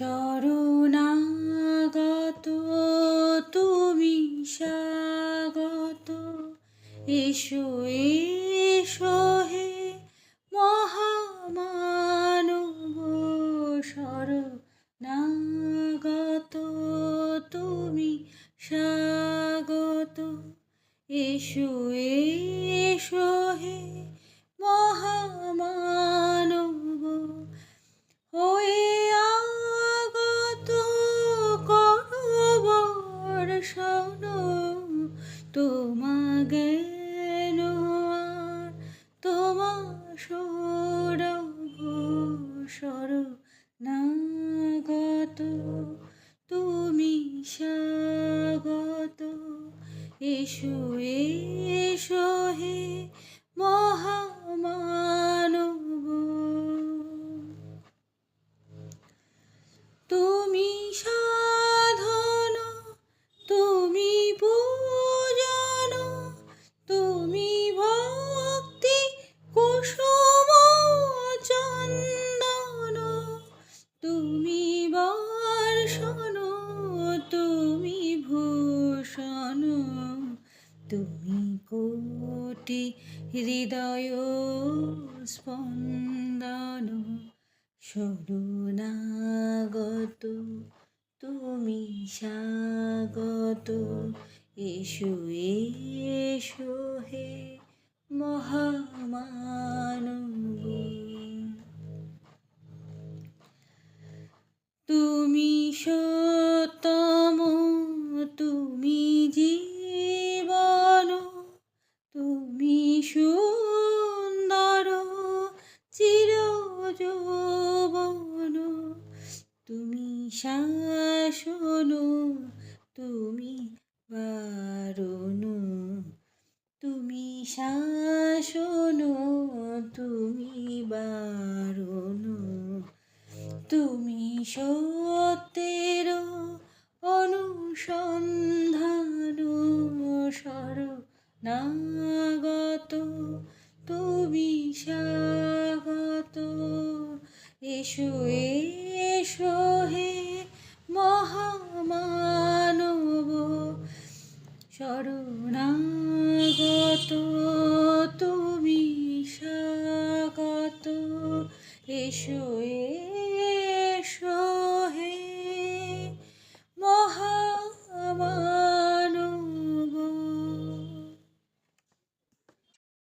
শরণাগত তুমি স্বাগত। এসো এসো হে মহামানব শরণাগত তুমি স্বাগত। এসো এসো তোমা জ্ঞান আর তোমা সৌরভ সর নাগত তুমি স্বাগত। এসো এসো হে মহামানব বর্ষণ তুমি ভূষণ তুমি কোটি হৃদয় স্পন্দন শরণাগত তুমি স্বাগত এসো এসো হে মহামানব। সতম তুমি জীবন, তুমি সুন্দর চির যৌবন তুমি শাসন, তুমি বারণ, তুমি শাসন, তুমি বারণ, তুমি সত্যের অনুসন্ধান সর নাগত তুমি স্বাগত। এসো এসো হে মহামানব শরণাগত তুমি স্বাগত। এসো